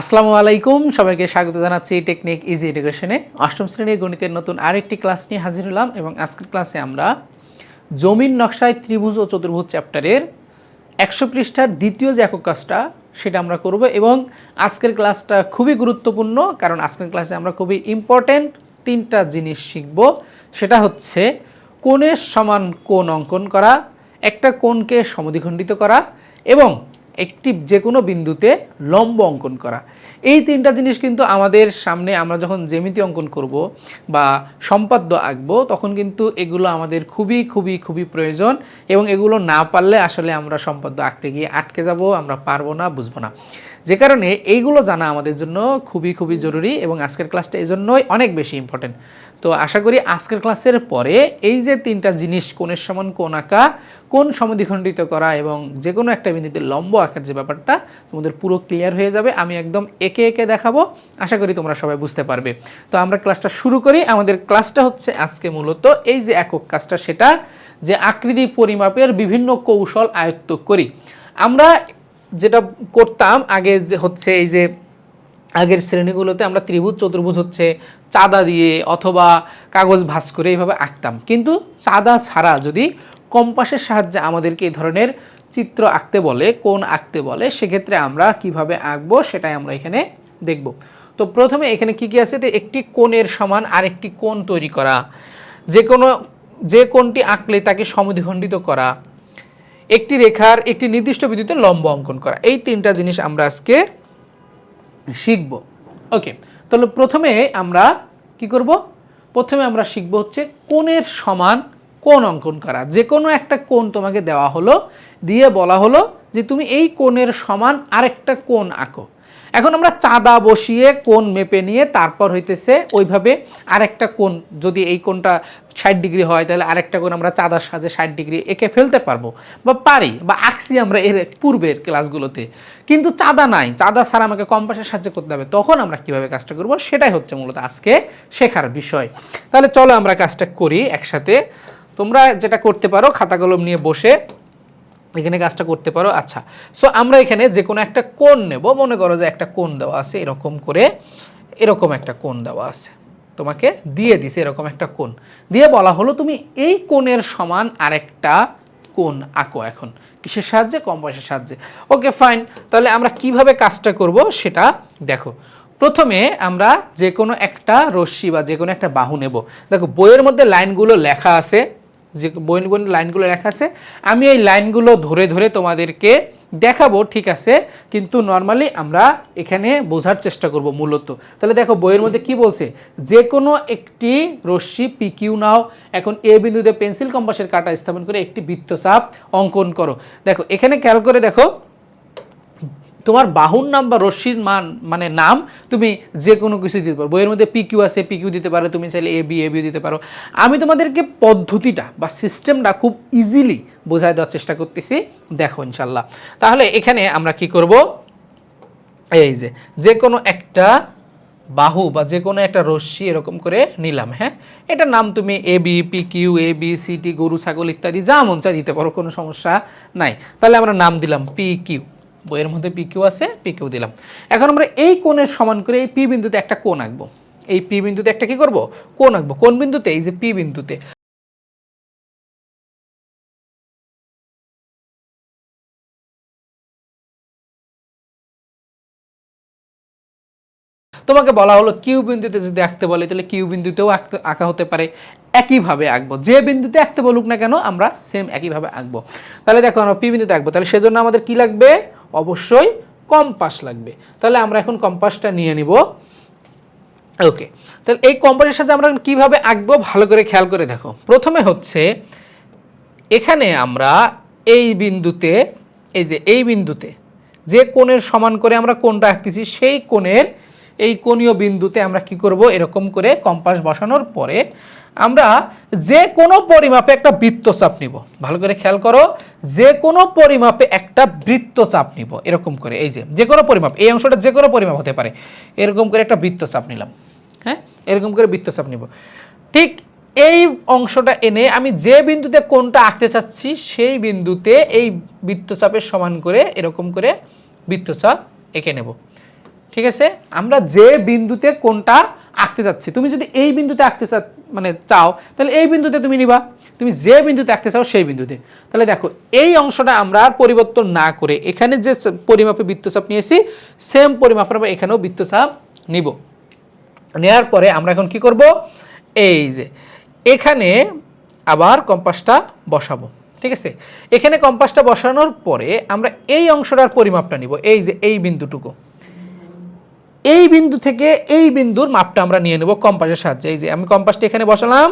আসসালামু আলাইকুম, সবাইকে স্বাগত জানাচ্ছি টেকনিক ইজি এডুকেশনে অষ্টম শ্রেণির গণিতের নতুন আরেকটি ক্লাস নিয়ে হাজির হলাম এবং আজকের ক্লাসে আমরা জমির নকশায় ত্রিভুজ ও চতুর্ভুজ চ্যাপ্টারের একশো পৃষ্ঠার দ্বিতীয় যে একক কাজটা, সেটা আমরা করব এবং আজকের ক্লাসটা খুবই গুরুত্বপূর্ণ কারণ আজকের ক্লাসে আমরা খুবই ইম্পর্ট্যান্ট তিনটা জিনিস শিখব। সেটা হচ্ছে কোণের সমান কোণ অঙ্কন করা, একটা কোণকে সমদ্বিখণ্ডিত করা এবং একটি যে কোনো বিন্দুতে লম্ব অঙ্কন করা। এই তিনটা জিনিস কিন্তু আমাদের সামনে আমরা যখন জেমিতি অঙ্কন করব বা সম্পাদ্য আঁকব, তখন কিন্তু এগুলো আমাদের খুবই খুবই খুবই প্রয়োজন এবং এগুলো না পারলে আসলে আমরা সম্পাদ্য আঁকতে গিয়ে আটকে যাব, আমরা পারব না, বুঝব না। যে কারণে এইগুলো জানা আমাদের জন্য খুবই খুবই জরুরি এবং আজকের ক্লাসটা এই জন্যই অনেক বেশি ইম্পর্টেন্ট তো আশা করি আজকের ক্লাসের পরে এই যে তিনটা জিনিস, কোণের সমান কোন আঁকা কোন সমদ্বিখণ্ডিত করা এবং যে কোনো একটা বিন্দুতে লম্ব আঁকার যে ব্যাপারটা তোমাদের পুরো ক্লিয়ার হয়ে যাবে, আমি একদম একে একে দেখাবো। আশা করি তোমরা সবাই বুঝতে পারবে। তো আমরা ক্লাসটা শুরু করি। আমাদের ক্লাসটা হচ্ছে আজকে মূলত এই যে একক কাজটা, সেটা যে আকৃতি পরিমাপের বিভিন্ন কৌশল আয়ত্ত করি। আমরা যেটা করতাম, আগে যে হচ্ছে এই যে আগের শ্রেণীগুলোতে আমরা ত্রিভুজ, চতুর্ভুজ হচ্ছে চাঁদা দিয়ে অথবা কাগজ ভাঁজ করে এইভাবে আঁকতাম। কিন্তু চাঁদা ছাড়া যদি কম্পাসের সাহায্যে আমাদেরকে এই ধরনের চিত্র আঁকতে বলে কোন আঁকতে বলে, সেক্ষেত্রে আমরা কীভাবে আঁকবো সেটাই আমরা এখানে দেখব। তো প্রথমে এখানে কি কি আছে? একটি কোণের সমান আরেকটি কোণ তৈরি করা। যে কোনো, যে কোনটি আঁকলে তাকে সমদ্বিখণ্ডিত করা একটি রেখার একটি নির্দিষ্ট বিদ্যুতে লম্ব অঙ্কন করা। এই তিনটা জিনিস আমরা আজকে শিখব। ওকে, তাহলে প্রথমে আমরা কি করব? প্রথমে আমরা শিখব হচ্ছে কোণের সমান কোন অঙ্কন করা। যে কোনো একটা কোণ তোমাকে দেওয়া হলো, দিয়ে বলা হলো যে তুমি এই কোণের সমান আরেকটা কোণ আঁকো। এখন আমরা চাঁদা বসিয়ে কোন মেপে নিয়ে তারপর হইতেছে ওইভাবে আরেকটা কোন যদি এই কোনটা ষাট ডিগ্রি হয়, তাহলে আরেকটা কোন আমরা চাঁদার সাজে ষাট ডিগ্রি এঁকে ফেলতে পারব। বা পারি, বা আঁকছি আমরা এর পূর্বের ক্লাসগুলোতে। কিন্তু চাঁদা নাই, চাঁদা ছাড়া আমাকে কম্পাসের সাহায্যে করতে হবে। তখন আমরা কীভাবে কাজটা করব? সেটাই হচ্ছে মূলত আজকে শেখার বিষয়। তাহলে চলো আমরা কাজটা করি একসাথে। তোমরা যেটা করতে পারো, খাতা কলম নিয়ে বসে এখানে কাজটা করতে পারো। আচ্ছা সো আমরা এখানে যে কোনো একটা কোণ নেব। মনে করো যে একটা কোণ দেওয়া আছে, এরকম করে এরকম একটা কোণ দেওয়া আছে। তোমাকে দিয়ে দিছে এরকম একটা কোণ। দিয়ে বলা হলো, তুমি এই কোণের সমান আরেকটা কোণ আঁকো এখন। কিসের সাহায্যে? কম কম্পাসের সাহায্যে। ওকে ফাইন তাহলে আমরা কীভাবে কাজটা করব সেটা দেখো। প্রথমে আমরা যে কোনো একটা রশ্মি বা যে কোনো একটা বাহু নেব। দেখো, বইয়ের মধ্যে লাইনগুলো লেখা আছে। যে বইন বইন লাইনগুলো লেখা আছে, আমি এই লাইনগুলো ধরে ধরে তোমাদেরকে দেখাবো, ঠিক আছে? কিন্তু নর্মালি আমরা এখানে বোঝার চেষ্টা করব মূলত। তাহলে দেখো, বইয়ের মধ্যে কি বলছে? যে কোনো একটি রশ্মি পিকিউ নাও, এখন এ বিন্দুতে পেন্সিল কম্পাসের কাটা স্থাপন করে একটি বৃত্তচাপ অঙ্কন করো। দেখো, এখানে খেয়াল করে দেখো তোমার বাহুর নাম বা রশ্মির মান মানে নাম তুমি যে কোনো কিছু দিতে পারো। বইয়ের মধ্যে পিকিউ আছে পিকিউ দিতে পারো, তুমি চাইলে এ বি এ বি দিতে পারো। আমি তোমাদেরকে পদ্ধতিটা বা সিস্টেমটা খুব ইজিলি বোঝায় দেওয়ার চেষ্টা করতেছি। দেখো ইনশাল্লাহ তাহলে এখানে আমরা কি করব? এই যে যে কোনো একটা বাহু বা যে কোনো একটা রশ্মি এরকম করে নিলাম হ্যাঁ? এটার নাম তুমি A B P Q A B C T গরু, ছাগল ইত্যাদি, যা মন চায় দিতে পারো, কোনো সমস্যা নাই। তাহলে আমরা নাম দিলাম পি কিউ বইয়ের মধ্যে পি কিউ আছে পি কিউ দিলাম। এখন আমরা এই কোণের সমান করে এই পি বিন্দুতে একটা কোণ আঁকবো। এই পি বিন্দুতে একটা কি করব? কোণ আঁকবো। কোন বিন্দুতে, এই যে পি বিন্দুতে। তোমাকে বলা হলো কিউ বিন্দুতে যদি আঁকতে বলে, তাহলে কিউ বিন্দুতেও আঁকতে, আঁকা হতে পারে। একইভাবে আঁকবো। যে বিন্দুতে আঁকতে বলুক না কেন, আমরা সেম একইভাবে আঁকবো। তাহলে দেখো, আমরা পি বিন্দুতে আঁকবো। তাহলে সেজন্য আমাদের কি লাগবে? অবশ্যই কম্পাস লাগবে। তাহলে আমরা এখন কম্পাসটা নিয়ে নিব। ওকে তাহলে এই কম্পাসের সাথে আমরা কীভাবে আঁকবো ভালো করে খেয়াল করে দেখো। প্রথমে হচ্ছে এখানে আমরা এই বিন্দুতে, এই যে এই বিন্দুতে যে কোণের সমান করে আমরা কোণটা আঁকতেছি, সেই কোণের এই কোণীয় বিন্দুতে আমরা কি করব? এরকম করে কম্পাস বসানোর পরে আমরা যে কোনো পরিমাপে একটা বৃত্তচাপ নিব। ভালো করে খেয়াল করো, যে কোনো পরিমাপে একটা বৃত্তচাপ নিব, এরকম করে। এই যে যে কোনো পরিমাপ, এই অংশটা যে কোনো পরিমাপ হতে পারে। এরকম করে একটা বৃত্তচাপ নিলাম হ্যাঁ? এরকম করে বৃত্তচাপ নিব। ঠিক এই অংশটা এনে আমি যে বিন্দুতে কোনটা আঁকতে চাচ্ছি, সেই বিন্দুতে এই বৃত্তচাপের সমান করে এরকম করে বৃত্তচাপ এঁকে নেব। ঠিক আছে? আমরা যে বিন্দুতে কোনটা আঁকতে চাচ্ছি তুমি যদি এই বিন্দুতে আঁকতে চা মানে চাও, তাহলে এই বিন্দুতে তুমি নিবা। তুমি যে বিন্দুতে আঁকতে চাও সেই বিন্দুতে। তাহলে দেখো, এই অংশটা আমরা আর পরিবর্তন না করে এখানে যে পরিমাপে বৃত্তচাপ নিয়েছি সেম পরিমাপের আমরা এখানেও বৃত্তচাপ নিব। নেয়ার পরে আমরা এখন কি করব? এই যে, এখানে আবার কম্পাসটা বসাবো। ঠিক আছে? এখানে কম্পাসটা বসানোর পরে আমরা এই অংশটার পরিমাপটা নিব। এই যে, এই বিন্দুটুকু। এই বিন্দু থেকে এই বিন্দুর মাপটা আমরা নিয়ে নেব কম্পাসের সাহায্যে। এই যে আমি কম্পাসটা এখানে বসালাম,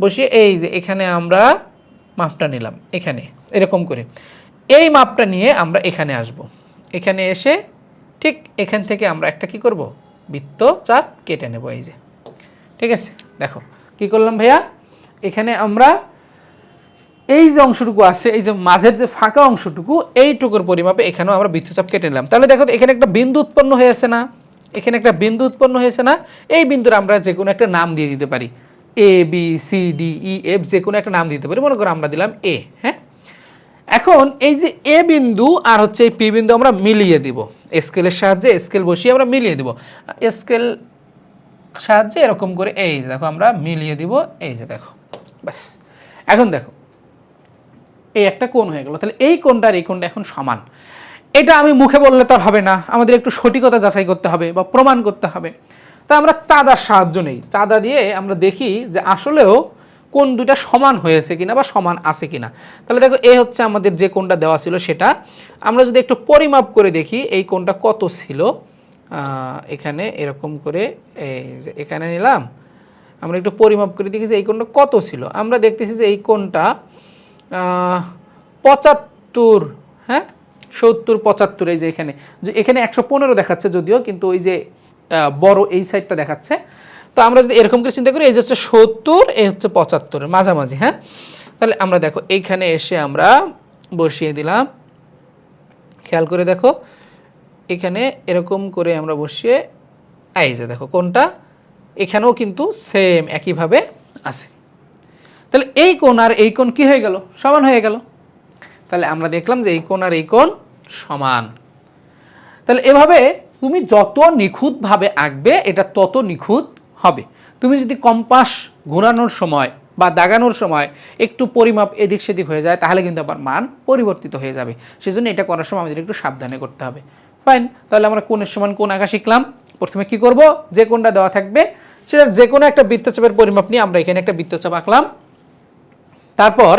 বসিয়ে এই যে এখানে আমরা মাপটা নিলাম, এখানে, এরকম করে। এই মাপটা নিয়ে আমরা এখানে আসব। এখানে এসে ঠিক এখান থেকে আমরা একটা কি করব? বৃত্ত চাপ কেটে নেব এই যে। ঠিক আছে? দেখো, কি করলাম ভাইয়া? এখানে আমরা এই যে অংশটুকু আছে, এই যে মাঝের যে ফাঁকা অংশটুকু, এইটুকুর পরিমাপে এখানেও আমরা বৃত্তচাপ কেটে নিলাম। তাহলে দেখো এখানে একটা বিন্দু উৎপন্ন হয়ে হয়েছে না। এখানে একটা বিন্দু উৎপন্ন হয়েছে না, এই বিন্দুর আমরা যে কোনো একটা নাম দিয়ে দিতে পারি। A B C D E F যে কোনো একটা নাম দিতে পারি। মনে করো আমরা দিলাম এ হ্যাঁ? এখন এই যে এ বিন্দু আর হচ্ছে এই পি বিন্দু আমরা মিলিয়ে দিব। স্কেলের সাহায্যে স্কেল বসিয়ে আমরা মিলিয়ে দিব। স্কেল সাহায্যে এরকম করে এই যে দেখো আমরা মিলিয়ে দিব, এই যে দেখো। ব্যাস। এখন দেখো, এই একটা কোণ হয়ে গেল। তাহলে এই কোণটা আর এই কোণটা এখন সমান। এটা আমি মুখে বললে তো হবে না। আমাদের একটু সঠিকতা যাচাই করতে হবে বা প্রমাণ করতে হবে। তা আমরা চাঁদার সাহায্য নেই। চাঁদা দিয়ে আমরা দেখি যে আসলেও কোন দুইটা সমান হয়েছে কিনা বা সমান আছে কিনা। তাহলে দেখো, এ হচ্ছে আমাদের যে কোনটা দেওয়া ছিল সেটা। আমরা যদি একটু পরিমাপ করে দেখি, এই কোনটা কত ছিল? এখানে এরকম করে, এই যে এখানে নিলাম। আমরা একটু পরিমাপ করে দেখি যে এই কোনটা কত ছিল। আমরা দেখতেছি যে এই কোনটা পঁচাত্তর হ্যাঁ? সত্তর, পঁচাত্তর, এই যে এখানে। যে এখানে একশো পনেরো দেখাচ্ছে যদিও, কিন্তু ওই যে বড় এই সাইডটা দেখাচ্ছে। তো আমরা যদি এরকম করে চিন্তা করি, এই যে হচ্ছে সত্তর, এই হচ্ছে পঁচাত্তরের মাঝামাঝি হ্যাঁ? তাহলে আমরা দেখো, এইখানে এসে আমরা বসিয়ে দিলাম। খেয়াল করে দেখো, এখানে এরকম করে আমরা বসিয়ে, এই যে দেখো কোনটা এখানেও কিন্তু সেম একইভাবে আছে। তাহলে এই কোণ আর এই কোণ কি হয়ে গেল? সমান হয়ে গেল। তাহলে আমরা দেখলাম যে এই কোণ আর এই কোণ সমান। তাহলে এভাবে তুমি যত নিখুঁতভাবে আঁকবে, এটা তত নিখুঁত হবে। তুমি যদি কম্পাস ঘোরানোর সময় বা দাগানোর সময় একটু পরিমাপ এদিক সেদিক হয়ে যায়, তাহলে কিন্তু আবার মান পরিবর্তিত হয়ে যাবে। সেজন্য এটা করার সময় আমাদের একটু সাবধানে করতে হবে। ফাইন তাহলে আমরা কোণের সমান কোণ আঁকা শিখলাম। প্রথমে কি করব? যে কোণটা দেওয়া থাকবে সেটা যে কোনো একটা বৃত্তচাপের পরিমাপ নিয়ে আমরা এখানে একটা বৃত্তচাপ আঁকলাম। তারপর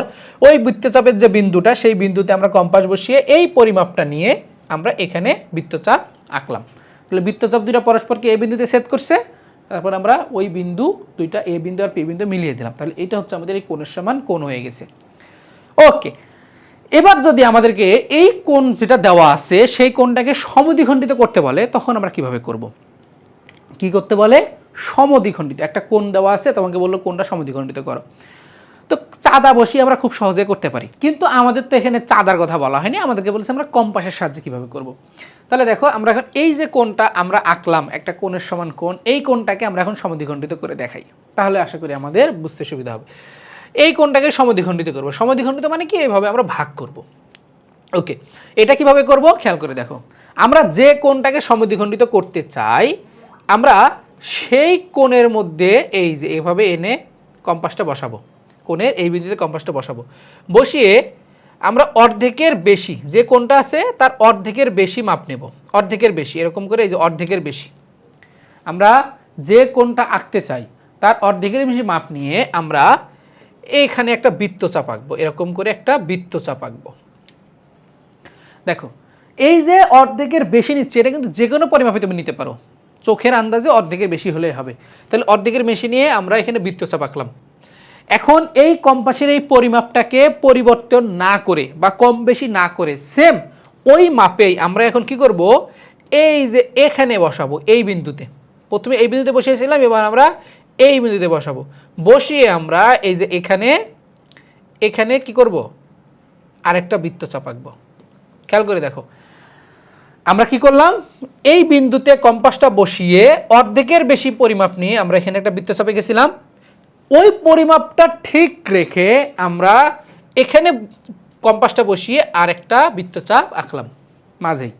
ওই বৃত্তচাপের যে বিন্দুটা, সেই বিন্দুতে আমরা কম্পাস বসিয়ে এই পরিমাপটা নিয়ে আমরা এখানে বৃত্তচাপ আঁকলাম। তাহলে বৃত্তচাপ দুইটা পরস্পরকে এই বিন্দুতে সেট করছে, তারপর আমরা ওই বিন্দু দুইটা এ বিন্দু আর পি বিন্দু মিলিয়ে দিলাম। তাহলে এটা হচ্ছে আমাদের এই কোণের সমান, কোণ হয়ে গেছে। ওকে, এবার যদি আমাদেরকে এই কোণ যেটা দেওয়া আছে, সেই কোণটাকে সমদ্বিখণ্ডিত করতে বলে, তখন আমরা কীভাবে করব? কি করতে বলে? সমদ্বিখণ্ডিত, একটা কোণ দেওয়া আছে, তোমাকে বলল কোণটা সমদ্বিখণ্ডিত করো। তো চাঁদা বসিয়ে আমরা খুব সহজে করতে পারি। কিন্তু আমাদের তো এখানে চাঁদার কথা বলা হয়নি, আমাদেরকে বলেছে আমরা কম্পাসের সাহায্যে কীভাবে করব। তাহলে দেখো, আমরা এখন এই যে কোনটা আমরা আঁকলাম, একটা কোণের সমান কোণ, এই কোণটাকে আমরা এখন সমদ্বিখণ্ডিত করে দেখাই। তাহলে আশা করি আমাদের বুঝতে সুবিধা হবে। এই কোণটাকে সমদ্বিখণ্ডিত করব। সমদ্বিখণ্ডিত মানে কি? এইভাবে আমরা ভাগ করব। ওকে, এটা কীভাবে করব? খেয়াল করে দেখো। আমরা যে কোণটাকে সমদ্বিখণ্ডিত করতে চাই, আমরা সেই কোণের মধ্যে এই যে এভাবে এনে কম্পাসটা বসাবো। কোণের এই বিন্দুতে কম্পাসটা বসাবো। বসিয়ে আমরা অর্ধেকের বেশি, যে কোনটা আছে তার অর্ধেকের বেশি মাপ নেব। অর্ধেকের বেশি, এরকম করে এই যে অর্ধেকের বেশি। আমরা যে কোনটা আঁকতে চাই, তার অর্ধেকের বেশি মাপ নিয়ে আমরা এইখানে একটা বৃত্তচাপ আঁকবো, এরকম করে একটা বৃত্তচাপ আঁকবো। দেখো, এই যে অর্ধেকের বেশি নিচ্ছে, এটা কিন্তু যে কোনো পরিমাপে তুমি নিতে পারো। চোখের আন্দাজে অর্ধেকের বেশি হলেই হবে। তাহলে অর্ধেকের বেশি নিয়ে আমরা এখানে বৃত্তচাপ আঁকলাম। এখন এই কম্পাসের এই পরিমাপটাকে পরিবর্তন না করে বা কম বেশি না করে সেম ওই মাপেই আমরা এখন কি করব? এই যে এখানে বসাবো, এই বিন্দুতে। প্রথমে এই বিন্দুতে বসিয়েছিলাম, এবার আমরা এই বিন্দুতে বসাবো। বসিয়ে আমরা এই যে এখানে এখানে কি করব? আরেকটা বৃত্তচাপ আঁকবো খেয়াল করে দেখো। আমরা কি করলাম? এই বিন্দুতে কম্পাসটা বসিয়ে অর্ধেকের বেশি পরিমাপ নিয়ে আমরা এখানে একটা বৃত্তচাপে গেছিলাম। ওই পরিমাপটা ঠিক রেখে আমরা এখানে কম্পাসটা বসিয়ে আরেকটা বৃত্তচাপ আঁকলাম মাঝেই।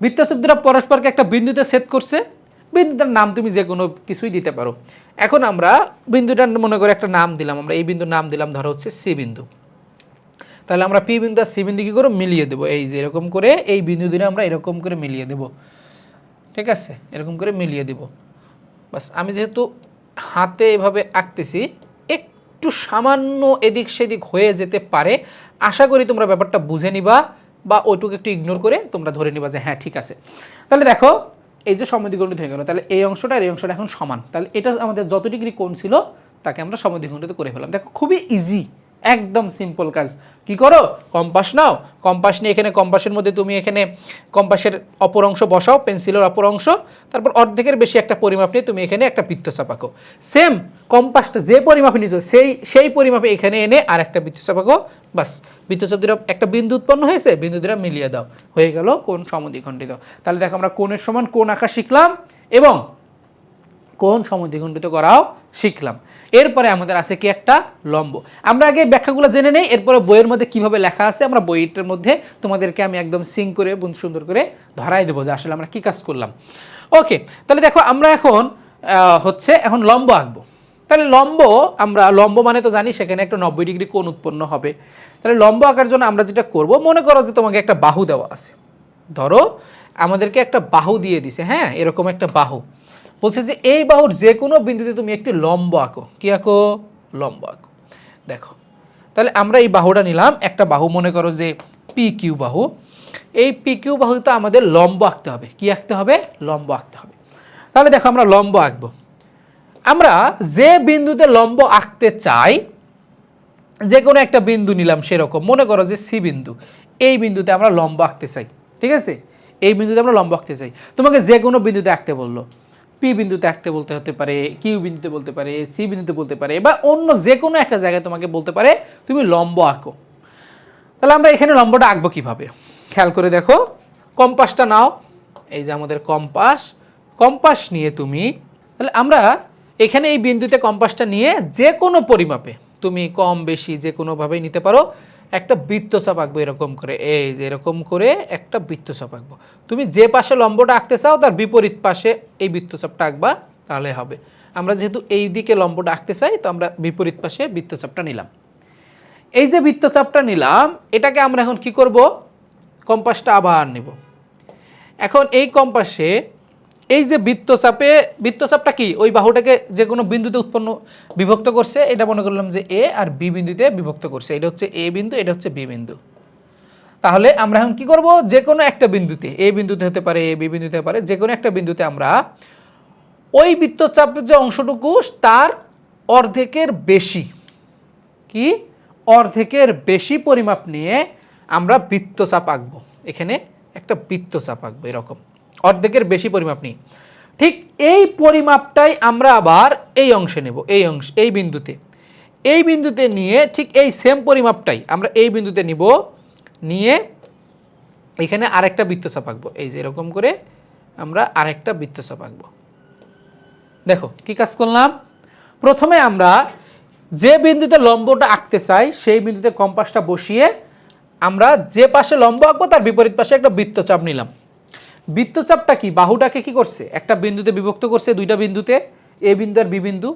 বৃত্তচাপ দ্বারা পরস্পরকে একটা বিন্দুতে সেট করছে। বিন্দুটার নাম তুমি যে কোনো কিছুই দিতে পারো। এখন আমরা বিন্দুটার মনে করে একটা নাম দিলাম। আমরা এই বিন্দুর নাম দিলাম ধরো হচ্ছে সি বিন্দু। তাহলে আমরা পি বিন্দু আর সি বিন্দু কী করে মিলিয়ে দেবো? এই যে এরকম করে এই বিন্দু দিনে আমরা এরকম করে মিলিয়ে দেব। ঠিক আছে? এরকম করে মিলিয়ে দেব। বাস আমি যেহেতু হাতে এভাবে আঁকতেছি, একটু সামান্য এদিক সেদিক হয়ে যেতে পারে। আশা করি তোমরা ব্যাপারটা বুঝে নিবা বা ওইটুকু একটু ইগনোর করে তোমরা ধরে নিবা যে হ্যাঁ ঠিক আছে। তাহলে দেখো, এই যে সমদ্বিখণ্ডিত হয়ে গেল, তাহলে এই অংশটা আর এই অংশটা এখন সমান। তাহলে এটা আমাদের যত ডিগ্রি কোণ ছিল, তাকে আমরা সমদ্বিখণ্ডিত করে ফেলাম দেখো, খুবই ইজি একদম সিম্পল কাজ। কি করো? কম্পাস নাও। কম্পাস নিয়ে এখানে কম্পাসের মধ্যে তুমি এখানে কম্পাসের অপর অংশ বসাও পেন্সিলের অপর অংশ। তারপর অর্ধেকের বেশি একটা পরিমাপ নিয়ে তুমি এখানে একটা বৃত্তচাপ আঁকো সেম কম্পাসটা যে পরিমাপে নিয়েছো সেই সেই পরিমাপে এখানে এনে আর একটা বৃত্তচাপ আঁকো বাস বৃত্তচাপ দ্বারা একটা বিন্দু উৎপন্ন হয়েছে, বিন্দু দ্বারা মিলিয়ে দাও। হয়ে গেল কোন সমদ্বিখণ্ডিত। তাহলে দেখো আমরা কোণের সমান কোন আঁকা শিখলাম এবং কোন সমদ্বিখণ্ডিত করাও শিখলাম। এরপরে আমাদের আছে কি একটা লম্ব। আমরা আগে ব্যাখ্যাগুলো জেনে নেই, এরপরে বইয়ের মধ্যে কীভাবে লেখা আছে আমরা বইটার মধ্যে তোমাদেরকে আমি একদম সিং করে সুন্দর করে ধরাই দেবো যে আসলে আমরা কি কাজ করলাম। ওকে তাহলে দেখো আমরা এখন হচ্ছে এখন লম্ব আঁকবো। তাহলে লম্ব আমরা, লম্ব মানে তো জানি সেখানে একটা নব্বই ডিগ্রি কোণ উৎপন্ন হবে। তাহলে লম্ব আঁকার জন্য আমরা যেটা করব, মনে করো যে তোমাকে একটা বাহু দেওয়া আছে। ধরো আমাদেরকে একটা বাহু দিয়ে দিছে হ্যাঁ এরকম একটা বাহু। বলছে যে এই বাহুর যে কোনো বিন্দুতে তুমি একটি লম্ব আঁকো। কি আঁকো? লম্ব আঁকো। দেখো, তাহলে আমরা এই বাহুটা নিলাম। একটা বাহু মনে করো যে পি কিউ বাহু। এই পি কিউ বাহুতে আমাদের লম্ব আঁকতে হবে। কি আঁকতে হবে? লম্ব আঁকতে হবে। তাহলে দেখো আমরা লম্ব আঁকবো। আমরা যে বিন্দুতে লম্ব আঁকতে চাই, যে কোনো একটা বিন্দু নিলাম সেরকম। মনে করো যে সি বিন্দু। এই বিন্দুতে আমরা লম্ব আঁকতে চাই। ঠিক আছে? এই বিন্দুতে আমরা লম্ব আঁকতে চাই। তোমাকে যে কোনো বিন্দুতে আঁকতে বলল। পি বিন্দুতে আঁকতে বলতে হতে পারে, কিউ বিন্দুতে বলতে পারে, সি বিন্দুতে বলতে পারে, বা অন্য যে কোনো একটা জায়গায় তোমাকে বলতে পারে, তুমি লম্ব আঁকো। তাহলে আমরা এখানে লম্বটা আঁকবো কীভাবে? খেয়াল করে দেখো, কম্পাসটা নাও, এই যে আমাদের কম্পাস কম্পাস নিয়ে তুমি, তাহলে আমরা এখানে এই বিন্দুতে কম্পাসটা নিয়ে যে কোনো পরিমাপে, তুমি কম, বেশি যে কোনোভাবেই নিতে পারো একটা বৃত্তচাপ আঁকবো এরকম করে, এই যে এরকম করে একটা বৃত্তচাপ আঁকবো। তুমি যে পাশে লম্বটা আঁকতে চাও, তার বিপরীত পাশে এই বৃত্তচাপটা আঁকবা, তাহলে হবে। আমরা যেহেতু এই দিকে লম্বটা আঁকতে চাই, তো আমরা বিপরীত পাশে বৃত্তচাপটা নিলাম। এই যে বৃত্তচাপটা নিলাম, এটাকে আমরা এখন কি করব? কম্পাসটা আবার নেব। এখন এই কম্পাসে এই যে বৃত্তচাপে, বৃত্তচাপটা কি? ওই বাহুটাকে যে কোনো বিন্দুতে উৎপন্ন, বিভক্ত করছে, এটা মনে করলাম যে এ আর বি বিন্দুতে বিভক্ত করছে। এটা হচ্ছে এ বিন্দু, এটা হচ্ছে বি বিন্দু। তাহলে আমরা এখন কি করব? যে কোনো একটা বিন্দুতে, এ বিন্দুতে হতে পারে, এ, বি বিন্দুতে হতে পারে যে কোনো একটা বিন্দুতে আমরা ওই বৃত্তচাপের যে অংশটুকু, তার অর্ধেকের বেশি, কি? অর্ধেকের বেশি পরিমাপ নিয়ে আমরা বৃত্তচাপ আঁকবো। এখানে একটা বৃত্তচাপ আঁকবো, এরকম। অর্ধেকের বেশি পরিমাপ নিই। ঠিক এই পরিমাপটাই আমরা আবার এই অংশে নেব, এই অংশ, এই বিন্দুতে। এই বিন্দুতে নিয়ে ঠিক এই সেম পরিমাপটাই আমরা এই বিন্দুতে নিব, নিয়ে এখানে আরেকটা বৃত্তচাপ আঁকবো। এই যে এরকম করে আমরা আরেকটা বৃত্তচাপ আঁকবো। দেখো কি কাজ করলাম? প্রথমে আমরা যে বিন্দুতে লম্বটা আঁকতে চাই, সেই বিন্দুতে কম্পাসটা বসিয়ে আমরা যে পাশে লম্ব আঁকবো, তার বিপরীত পাশে একটা বৃত্তচাপ নিলাম। বৃত্তচাপটা কি? বাহুটাকে কি করছে? একটা বিন্দুতে বিভক্ত করছে, দুইটা বিন্দুতে, এ বিন্দু আর বি বিন্দু।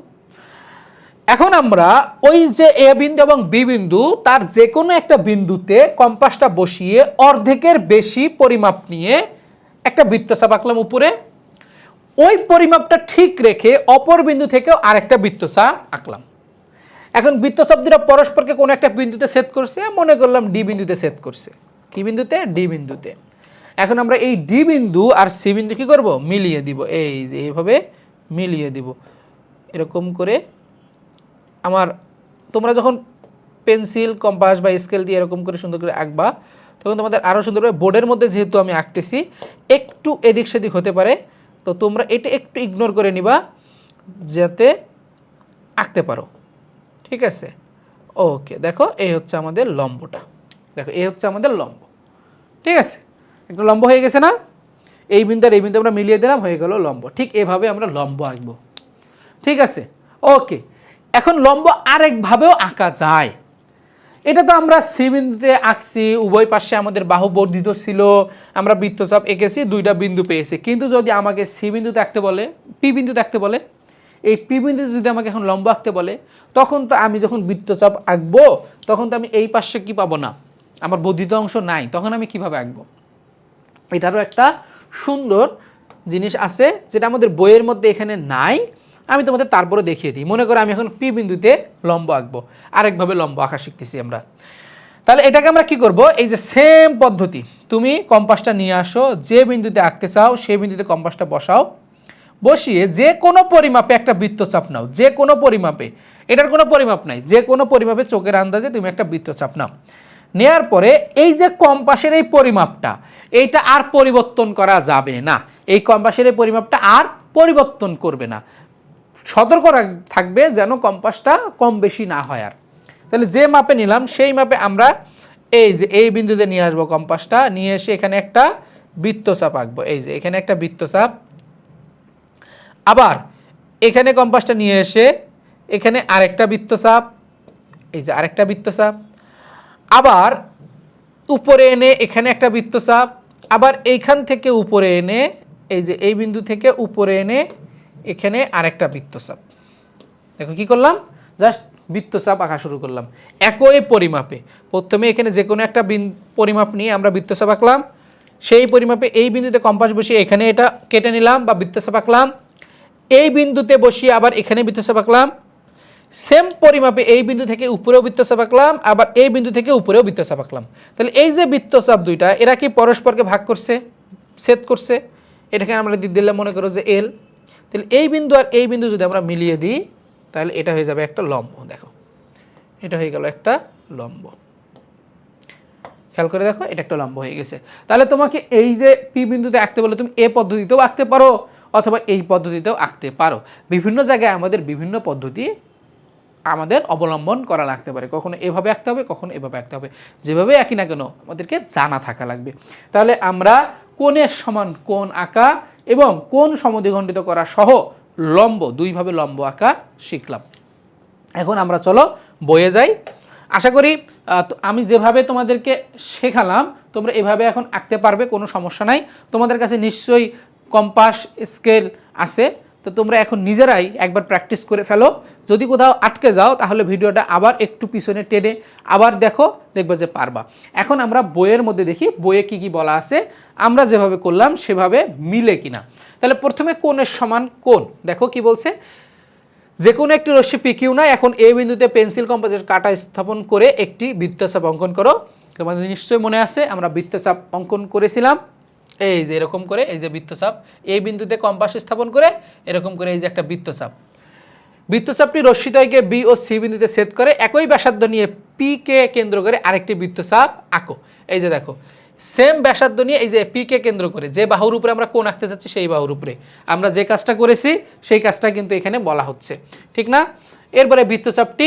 এখন আমরা ওই যে এ বিন্দু এবং বি বিন্দু, তার যে কোনো একটা বিন্দুতে কম্পাসটা বসিয়ে অর্ধেকের বেশি পরিমাপ নিয়ে একটা বৃত্তচাপ আঁকলাম উপরে। ওই পরিমাপটা ঠিক রেখে অপর বিন্দু থেকেও আরেকটা বৃত্তচাপ আঁকলাম। এখন বৃত্তচাপ দুটা পরস্পরকে কোনো একটা বিন্দুতে সেট করছে, মনে করলাম ডি বিন্দুতে সেট করছে। কি বিন্দুতে? ডি বিন্দুতে। এখন আমরা এই ডি বিন্দু আর সি বিন্দু কি করব? মিলিয়ে দিব। এই যে এইভাবে মিলিয়ে দিব। এরকম করে আমার তোমরা যখন পেন্সিল, কম্পাস বা স্কেল দিয়ে এরকম করে সুন্দর করে আঁকবা, তখন তোমাদের আরও সুন্দর করে বোর্ডের মধ্যে যেহেতু আমি আঁকতেছি, একটু এদিক সেদিক হতে পারে। তো তোমরা এটা একটু ইগনোর করে নিবা, যাতে আঁকতে পারো। ঠিক আছে? ওকে দেখো, এই হচ্ছে আমাদের লম্বটা। দেখো, এই হচ্ছে আমাদের লম্ব। ঠিক আছে? একটা লম্ব হয়ে গেছে না? এই বিন্দু আর এই বিন্দু আমরা মিলিয়ে দিলাম, হয়ে গেল লম্ব। ঠিক এভাবে আমরা লম্ব আঁকবো। ঠিক আছে? ওকে। এখন লম্ব আরেকভাবেও আঁকা যায়। এটা তো আমরা সি বিন্দুতে আঁকছি, উভয় পাশে আমাদের বাহু বর্ধিত ছিল, আমরা বৃত্তচাপ এঁকেছি, দুইটা বিন্দু পেয়েছি। কিন্তু যদি আমাকে সি বিন্দুতে আঁকতে বলে, পি বিন্দুতে আঁকতে বলে, এই পি বিন্দুতে যদি আমাকে এখন লম্ব আঁকতে বলে, তখন তো আমি যখন বৃত্তচাপ আঁকবো, তখন তো আমি এই পাশে কি পাবো না? আমার বর্ধিত অংশ নাই, তখন আমি কীভাবে আঁকবো? এটারও একটা সুন্দর জিনিস আছে যেটা আমাদের বইয়ের মধ্যে এখানে নাই। আমি তোমাদের তারপরে দেখিয়ে দিই। মনে করো আমি এখন পি বিন্দুতে লম্ব আঁকবো। আরেকভাবে লম্ব আঁকা শিখতেছি আমরা। তাহলে এটাকে আমরা কি করব? এই যে সেম পদ্ধতি। তুমি কম্পাসটা নিয়ে আসো, যে বিন্দুতে আঁকতে চাও সেই বিন্দুতে কম্পাসটা বসাও। বসিয়ে যে কোনো পরিমাপে একটা বৃত্তচাপ নাও। যে কোনো পরিমাপে। এটার কোনো পরিমাপ নাই। যে কোনো পরিমাপে চোখের আন্দাজে তুমি একটা বৃত্তচাপ নাও। নেয়ার পরে এই যে কম্পাসের এই পরিমাপটা, এইটা আর পরিবর্তন করা যাবে না। এই কম্পাসের এই পরিমাপটা আর পরিবর্তন করবে না। সতর্ক থাকবে যেন কম্পাসটা কম বেশি না হয় আর। তাহলে যে মাপে নিলাম, সেই মাপে আমরা এই যে এই বিন্দুতে নিয়ে আসব কম্পাসটা নিয়ে এসে এখানে একটা বৃত্তচাপ আঁকবো। এই যে এখানে একটা বৃত্তচাপ। আবার এখানে কম্পাসটা নিয়ে এসে এখানে আরেকটা বৃত্তচাপ। এই যে আরেকটা বৃত্তচাপ। আবার উপরে এনে এখানে একটা বৃত্তচাপ, আবার এইখান থেকে উপরে এনে, এই যে এই বিন্দু থেকে উপরে এনে এখানে আরেকটা বৃত্তচাপ। দেখো কি করলাম? জাস্ট বৃত্তচাপ আঁকা শুরু করলাম। একই পরিমাপে। প্রথমে এখানে যে কোনো একটা পরিমাপ নিয়ে আমরা বৃত্তচাপ আঁকলাম। সেই পরিমাপে এই বিন্দুতে কম্পাস বসিয়ে এখানে এটা কেটে নিলাম বা বৃত্তচাপ আঁকলাম। এই বিন্দুতে বসিয়ে আবার এখানে বৃত্তচাপ আঁকলাম। সেম পরিমাপে এই বিন্দু থেকে উপরেও বৃত্তচাপ আঁকলাম, আবার এই বিন্দু থেকে উপরেও বৃত্তচাপ আঁকলাম। তাহলে এই যে বৃত্তচাপ দুইটা, এরা কি পরস্পরকে ভাগ করছে, ছেদ করছে? এটাকে আমরা দিলে মনে করো যে এল তাহলে এই বিন্দু আর এই বিন্দু যদি আমরা মিলিয়ে দিই, তাহলে এটা হয়ে যাবে একটা লম্ব, দেখো। এটা হয়ে গেল একটা লম্ব। খেয়াল করে দেখো, এটা একটা লম্ব হয়ে গেছে। তাহলে তোমাকে এই যে পি বিন্দুতে আঁকতে বলে তুমি এ পদ্ধতিতেও আঁকতে পারো, অথবা এই পদ্ধতিতেও আঁকতে পারো। বিভিন্ন জায়গায় আমাদের বিভিন্ন পদ্ধতি আমাদের অবলম্বন করা লাগতে পারে। কখনো এভাবে আঁকতে হবে, কখনো এভাবে আঁকতে হবে। যেভাবে আঁকি না কেন, আমাদেরকে জানা থাকা লাগবে। তাহলে আমরা কোণের সমান কোণ আঁকা এবং কোন সমদ্বিখণ্ডিত করা সহ লম্ব, দুইভাবে লম্ব আঁকা শিখলাম। এখন আমরা চলো বয়ে যাই। আশা করি আমি যেভাবে তোমাদেরকে শেখালাম, তোমরা এভাবে এখন আঁকতে পারবে, কোনো সমস্যা নাই। তোমাদের কাছে নিশ্চয়ই কম্পাস, স্কেল আছে। তো তোমরা এখন নিজেরাই একবার প্র্যাকটিস করে ফেলো। যদি কোথাও আটকে যাও, তাহলে ভিডিওটা আবার একটু পিছনে টেনে আবার দেখো, দেখবে যে পারবা। এখন আমরা বইয়ের মধ্যে দেখি, বইয়ে কি কি বলা আছে। আমরা যেভাবে করলাম, সেভাবে মিলে কিনা। তাহলে প্রথমে কোণের সমান কোণ। দেখো কি বলছে যে কোনো একটি রশ্মি পিকিউ না এখন এই বিন্দুতে পেন্সিল কম্পোজের কাটা স্থাপন করে একটি বৃত্তচাপ অঙ্কন করো। তোমাদের নিশ্চয়ই মনে আছে, আমরা বৃত্তচাপ অঙ্কন করেছিলাম। এই যে এরকম করে, এই যে বৃত্তচাপ, এই বিন্দুতে কম্পাস স্থাপন করে এরকম করে এই যে একটা বৃত্তচাপ। বৃত্তচাপটি রশ্মিদ্বয়কে বি ও সি বিন্দুতে ছেদ করে একই ব্যাসার্ধ নিয়ে পি কে কেন্দ্র করে আরেকটি বৃত্তচাপ আঁকো। এই যে দেখো সেম ব্যাসার্ধ নিয়ে এই যে পি কে কেন্দ্র করে, যে বাহুর উপরে আমরা কোন আঁকতে যাচ্ছি সেই বাহুর উপরে। আমরা যে কাজটা করেছি সেই কাজটা কিন্তু এখানে বলা হচ্ছে। ঠিক না? এরপরে বৃত্তচাপটি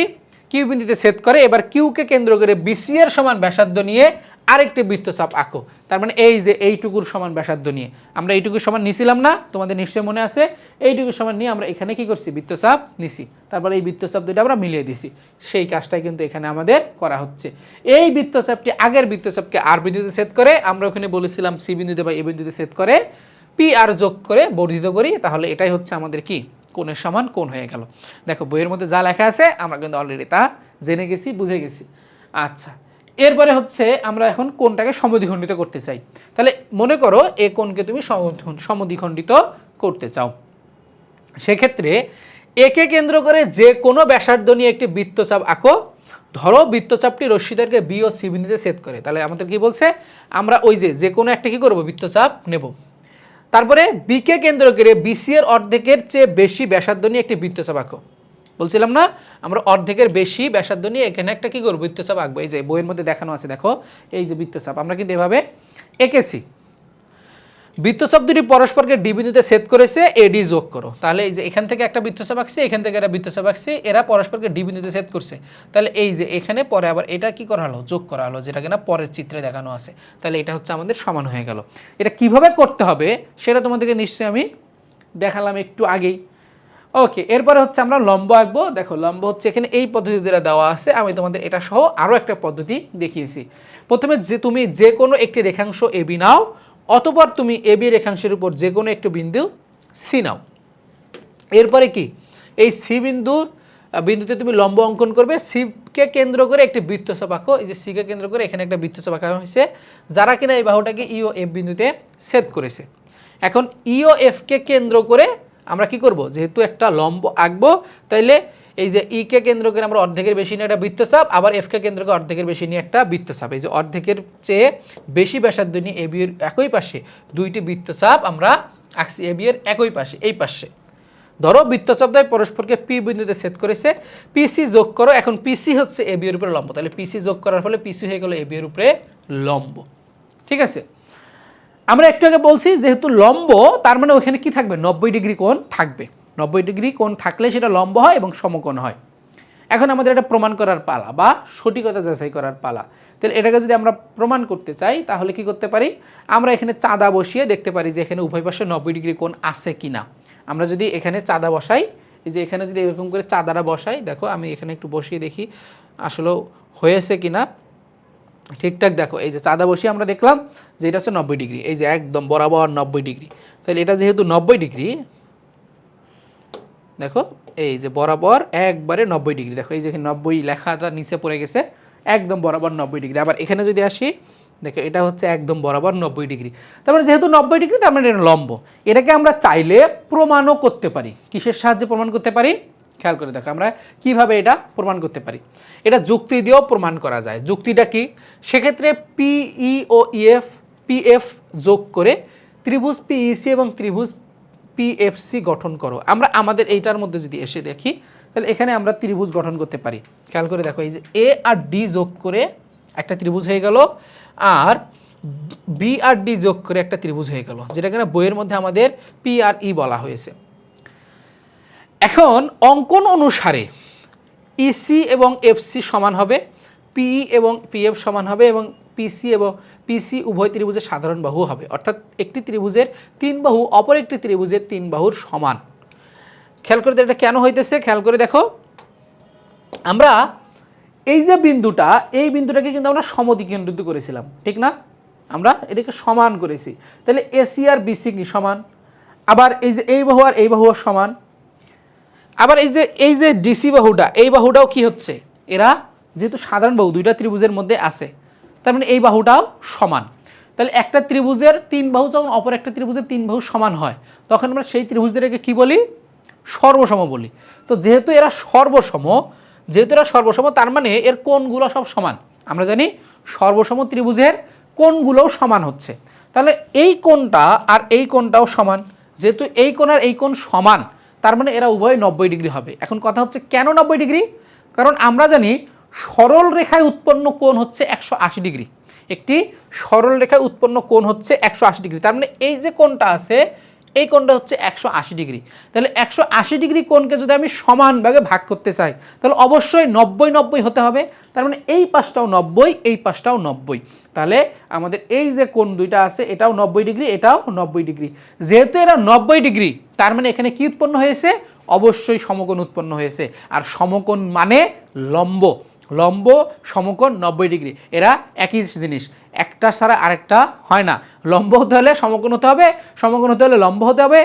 কিউ বিন্দুতে ছেদ করে, এবার কিউকে কেন্দ্র করে বিসি এর সমান ব্যাসার্ধ নিয়ে আরেকটি বৃত্তচাপ আঁকো। তার মানে এই যে এইটুকুর সমান ব্যাসার্ধ নিয়ে। আমরা এইটুকুর সমান নিছিলাম না, তোমাদের নিশ্চয় মনে আছে, এইটুকুর সমান নিয়ে আমরা এখানে কি করছি? বৃত্তচাপ নিছি। তারপরে এই বৃত্তচাপ দুইটা আমরা মিলিয়ে দিছি। সেই কাজটাই কিন্তু এখানে আমাদের করা হচ্ছে। এই বৃত্তচাপটি আগের বৃত্তচাপকে আর বিন্দুতে সেট করে, আমরা ওখানে বলেছিলাম সি বিন্দুতে বা এ বিন্দুতে সেট করে, পি আর যোগ করে বর্ধিত করি, তাহলে এটাই হচ্ছে আমাদের কি? কোণের সমান কোণ হয়ে গেল। দেখো, বইয়ের মধ্যে যা লেখা আছে, আমরা কিন্তু অলরেডি তা জেনে গেছি, বুঝে গেছি। আচ্ছা এরপরে হচ্ছে আমরা এখন কোনটাকে সমদ্বিখণ্ডিত করতে চাই? তাহলে মনে করো এ কোনকে তুমি সমদ্বি- সমদ্বিখণ্ডিত করতে চাও। সেক্ষেত্রে একে কেন্দ্র করে যে কোনো ব্যাসার্ধ নিয়ে একটি বৃত্তচাপ আঁকো। ধরো বৃত্তচাপটি রশ্মিদেরকে বি ও সি বিন্দুতে সেট করে। তাহলে আমাদের কি বলছে? আমরা ওই যে যে কোনো একটা কি করব? বৃত্তচাপ নেব। তারপরে বিকে কেন্দ্র করে বিসি এর অর্ধেকের চেয়ে বেশি ব্যাসার্ধ নিয়ে একটি বৃত্তচাপ আঁকো। বলছিলাম না, আমরা অর্ধেকের বেশি ব্যাসার্ধ নিয়ে এখানে একটা কি করব? বৃত্তচাপ আঁকবো। এই যে বইয়ের মধ্যে দেখানো আছে, দেখো, এই যে বৃত্তচাপ, আমরা কিন্তু এভাবে এঁকেছি। বৃত্তচাপ দুটি পরস্পরকে ডি বিন্দুতে সেট করেছে এডি যোগ করো। তাহলে এই যে এখান থেকে একটা বৃত্তচাপ আঁকছে, এখান থেকে একটা বৃত্তচাপ আঁকছে, এরা পরস্পরকে ডি বিন্দুতে সেট করছে। তাহলে এই যে এখানে পরে আবার এটা কি করা হলো? যোগ করা হলো যেটা কিনা পরের চিত্রে দেখানো আছে। তাহলে এটা হচ্ছে আমাদের সমান হয়ে গেল। এটা কীভাবে করতে হবে, সেটা তোমাদেরকে নিশ্চয়ই আমি দেখালাম একটু আগেই। ওকে এরপরে হচ্ছে আমরা লম্ব আঁকবো। দেখো, লম্ব হচ্ছে এখানে এই পদ্ধতি দ্বারা দেওয়া আছে। আমি তোমাদের এটা সহ আরও একটা পদ্ধতি দেখিয়েছি। প্রথমে যে তুমি যে কোনো একটি রেখাংশ এবি নাও, অতপর তুমি এবি রেখাংশের উপর যে কোনো একটি বিন্দু সি নাও। এরপরে কি? এই সি বিন্দুর বিন্দুতে তুমি লম্ব অঙ্কন করবে। সিকে কেন্দ্র করে একটি বৃত্তচাপ আঁকো। এই যে সিকে কেন্দ্র করে এখানে একটা বৃত্তচাপ আঁকা হয়েছে। যারা কিনা এই বাহুটাকে ইও এফ বিন্দুতে ছেদ করেছে। এখন ইও এফকে কেন্দ্র করে আমরা কি করব? যেহেতু একটা লম্ব আঁকবো, তাইলে এই যে ইকে কেন্দ্র করে আমরা অর্ধেকের বেশি নিয়ে একটা বৃত্তচাপ, আবার কেন্দ্র করে অর্ধেকের বেশি নিয়ে একটা বৃত্তচাপ। এই যে অর্ধেকের চেয়ে বেশি ব্যাসার্ধ নিয়ে এবি এর একই পাশে দুইটি বৃত্তচাপ আমরা আঁকছি এবি এর একই পাশে, এই পাশে। ধরো বৃত্তচাপ দ্বয় পরস্পরকে পি বিন্দুতে সেট করেছে পিসি যোগ করো, এখন পিসি হচ্ছে এবি এর উপরে লম্ব। তাহলে পিসি যোগ করার ফলে পিসি হয়ে গেল এবি এর উপরে লম্ব। ঠিক আছে? আমরা একটু আগে বলছি যেহেতু লম্ব, তার মানে ওখানে কি থাকবে? নব্বই ডিগ্রি কোণ থাকবে। নব্বই ডিগ্রি কোণ থাকলে সেটা লম্ব হয় এবং সমকোণ হয়। এখন আমাদের এটা প্রমাণ করার পালা বা সঠিকতা যাচাই করার পালা। তাহলে এটাকে যদি আমরা প্রমাণ করতে চাই, তাহলে কি করতে পারি? আমরা এখানে চাঁদা বসিয়ে দেখতে পারি যে এখানে উভয় পাশে নব্বই ডিগ্রি কোণ আছে কি না আমরা যদি এখানে চাঁদা বসাই যে এখানে যদি এরকম করে চাঁদাটা বসাই, দেখো আমি এখানে একটু বসিয়ে দেখি আসলে হয়েছে কি না ঠিকঠাক দেখো, এই যে চাঁদা বসিয়ে আমরা দেখলাম যে এটা হচ্ছে নব্বই ডিগ্রি, এই যে একদম বরাবর নব্বই ডিগ্রি। তাহলে এটা যেহেতু নব্বই ডিগ্রি, দেখো, এই যে বরাবর একবারে নব্বই ডিগ্রি, দেখো, এই যে নব্বই লেখাটা নিচে পড়ে গেছে, একদম বরাবর নব্বই ডিগ্রি। আবার এখানে যদি আসি, দেখো, এটা হচ্ছে একদম বরাবর নব্বই ডিগ্রি। তার মানে যেহেতু নব্বই ডিগ্রি, তার মানে এটা লম্ব। এটাকে আমরা চাইলে প্রমাণও করতে পারি, কিসের সাহায্যে প্রমাণ করতে পারি? খেয়াল করে দেখো আমরা কীভাবে এটা প্রমাণ করতে পারি। এটা যুক্তি দিয়েও প্রমাণ করা যায়। যুক্তিটা কি? সেক্ষেত্রে পিই ও ইএফ পিএফ যোগ করে ত্রিভুজ পিইসি এবং ত্রিভুজ পিএফসি গঠন করো। আমরা আমাদের এইটার মধ্যে যদি এসে দেখি, তাহলে এখানে আমরা ত্রিভুজ গঠন করতে পারি। খেয়াল করে দেখো, এই যে এ আর ডি যোগ করে একটা ত্রিভুজ হয়ে গেল আর বি আর ডি যোগ করে একটা ত্রিভুজ হয়ে গেল, যেটা কিনা বইয়ের মধ্যে আমাদের পি আর ই বলা হয়েছে। এখন অঙ্কন অনুসারে ইসি এবং এফসি সমান হবে পিই এবং পিএফ সমান হবে এবং পিসি এবং পিসি উভয় ত্রিভুজের সাধারণ বাহু হবে। অর্থাৎ একটি ত্রিভুজের তিন বাহু, অপর একটি ত্রিভুজের তিন বাহুর সমান। খেয়াল করে এটা কেন হইতেছে? খেয়াল করে দেখো। আমরা এই যে বিন্দুটা, এই বিন্দুটাকে কিন্তু আমরা সমদ্বিকেন্দ্রিত করেছিলাম, ঠিক না? আমরা এটাকে সমান করেছি। তাহলে এসি আর বিসি কি সমান? আবার এই যে এই বাহু আর এই বাহু সমান? আবার এই যে এই যে ডিসি বাহুটা, এই বাহুটাও কি হচ্ছে? এরা যেহেতু সাধারণ বাহু, দুইটা ত্রিভুজের মধ্যে আছে, তার মানে এই বাহুটাও সমান। তাহলে একটা ত্রিভুজের তিন বাহু যখন অপর একটা ত্রিভুজের তিন বাহু সমান হয়, তখন আমরা সেই ত্রিভুজদেরকে কি বলি? সর্বসম বলি। তো যেহেতু এরা সর্বসম, যেহেতু এরা সর্বসম, তার মানে এর কোনগুলো সব সমান। আমরা জানি সর্বসম ত্রিভুজের কোনগুলোও সমান হচ্ছে। তাহলে এই কোণটা আর এই কোণটাও সমান। যেহেতু এই কোণ আর এই কোণ সমান তার মানে এরা উভয় নব্বই ডিগ্রি হবে। এখন কথা হচ্ছে কেন নব্বই ডিগ্রি? কারণ আমরা জানি সরল রেখায় উৎপন্ন কোণ হচ্ছে একশো আশি ডিগ্রি। একটি সরল রেখায় উৎপন্ন কোণ হচ্ছে একশো আশি ডিগ্রি। তার মানে এই যে কোণটা আছে, এই কোণটা হচ্ছে একশো আশি ডিগ্রি। তাহলে একশো আশি ডিগ্রি কোণকে যদি আমি সমানভাবে ভাগ করতে চাই, তাহলে অবশ্যই নব্বই নব্বই হতে হবে। তার মানে এই পাশটাও নব্বই, এই পাশটাও নব্বই। তাহলে আমাদের এই যে কোণ দুইটা আছে, এটাও নব্বই ডিগ্রি, এটাও নব্বই ডিগ্রি। যেহেতু এরা নব্বই ডিগ্রি, তার মানে এখানে কি উৎপন্ন হয়েছে? অবশ্যই সমকোণ উৎপন্ন হয়েছে। আর সমকোণ মানে লম্ব। লম্ব, সমকোণ, নব্বই ডিগ্রি। এরা একই জিনিস। একটা ছাড়া আরেকটা হয় না। লম্ব হতে হলে সমকোণ হতে হবে, সমকোণ হতে হলে লম্ব হতে হবে।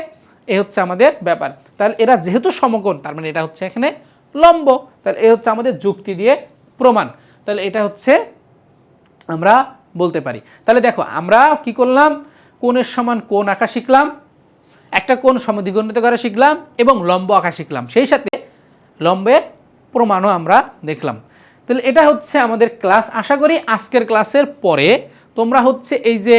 এ হচ্ছে আমাদের ব্যাপার। তাহলে এরা যেহেতু সমকোণ, তার মানে এটা হচ্ছে এখানে লম্ব। তাহলে এ হচ্ছে আমাদের যুক্তি দিয়ে প্রমাণ। তাহলে এটা হচ্ছে আমরা বলতে পারি। তাহলে দেখো, আমরা কি করলাম? কোণের সমান কোণ আঁকা শিখলাম, একটা কোণ সমদিগণিত করা শিখলাম এবং লম্ব আঁকা শিখলাম। সেই সাথে লম্বের প্রমাণও আমরা দেখলাম। তাহলে এটা হচ্ছে আমাদের ক্লাস। আশা করি আজকের ক্লাসের পরে তোমরা হচ্ছে এই যে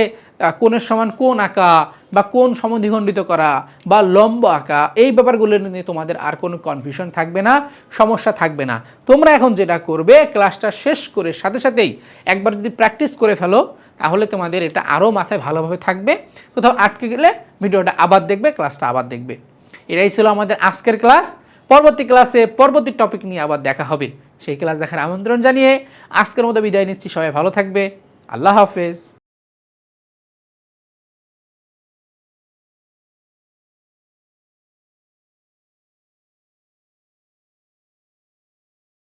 কোণের সমান কোণ আঁকা বা কোন সমদ্বিখণ্ডিত করা বা লম্ব আঁকা, এই ব্যাপারগুলো নিয়ে তোমাদের আর কোনো কনফিউশন থাকবে না, সমস্যা থাকবে না। তোমরা এখন যেটা করবে ক্লাসটা শেষ করে সাথে সাথেই একবার যদি প্র্যাকটিস করে ফেলো, তাহলে তোমাদের এটা আরও মাথায় ভালোভাবে থাকবে। কোথাও আটকে গেলে ভিডিওটা আবার দেখবে ক্লাসটা আবার দেখবে। এটাই ছিল আমাদের আজকের ক্লাস পরবর্তী ক্লাসে পরবর্তী টপিক নিয়ে আবার দেখা হবে। সেই ক্লাস দেখার আমন্ত্রণ জানিয়ে আজকের মতো বিদায় নিচ্ছি। সবাই ভালো থাকবে। আল্লাহ হাফেজ।